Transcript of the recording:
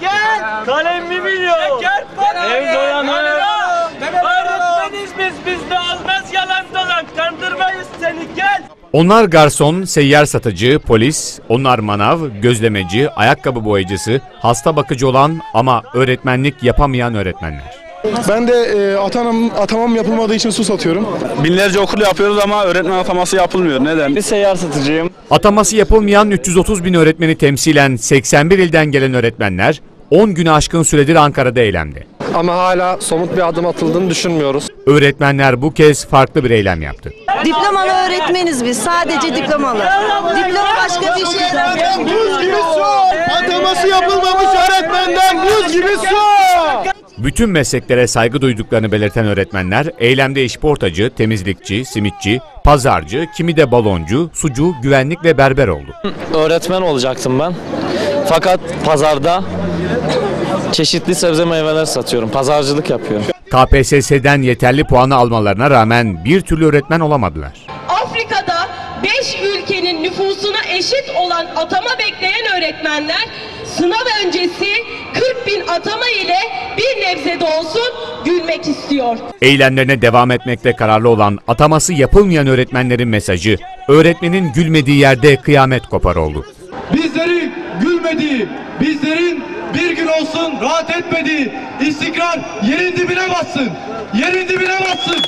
Gel. Kalemimi yok. Gel Ev dolanı. Öğretmeniz biz. Bizde olmaz yalan dolan. Kandırmayız seni gel. Onlar garson, seyyar satıcı, polis, onlar manav, gözlemeci, ayakkabı boyacısı, hasta bakıcı olan ama öğretmenlik yapamayan öğretmenler. Ben de e, atanam, atamam yapılmadığı için su satıyorum. Binlerce okul yapıyoruz ama öğretmen ataması yapılmıyor. Neden? Bir seyyar satıcıyım. Ataması yapılmayan 330 bin öğretmeni temsilen 81 ilden gelen öğretmenler 10 güne aşkın süredir Ankara'da eylemde. Ama hala somut bir adım atıldığını düşünmüyoruz. Öğretmenler bu kez farklı bir eylem yaptı. Diplomalı öğretmeniz biz. Sadece diplomalı. Diploma başka bir şey. Buz gibi su! Ataması yapılmamış öğretmenden buz gibi su! Bütün mesleklere saygı duyduklarını belirten öğretmenler eylemde işportacı, temizlikçi, simitçi, pazarcı, kimi de baloncu, sucu, güvenlik ve berber oldu. Öğretmen olacaktım ben. Fakat pazarda çeşitli sebze meyveler satıyorum. Pazarcılık yapıyorum. KPSS'den yeterli puanı almalarına rağmen bir türlü öğretmen olamadılar. Afrika'da 5 ülkenin nüfusuna eşit olan atama bekleyen öğretmenler sınav öncesi 40 bin atama ile bir nebze de olsun gülmek istiyor. Eylemlerine devam etmekte kararlı olan ataması yapılmayan öğretmenlerin mesajı, öğretmenin gülmediği yerde kıyamet kopar oldu. Bizlerin gülmediği, bizlerin bir gün olsun rahat etmediği, istikrar yerin dibine bassın, yerin dibine bassın.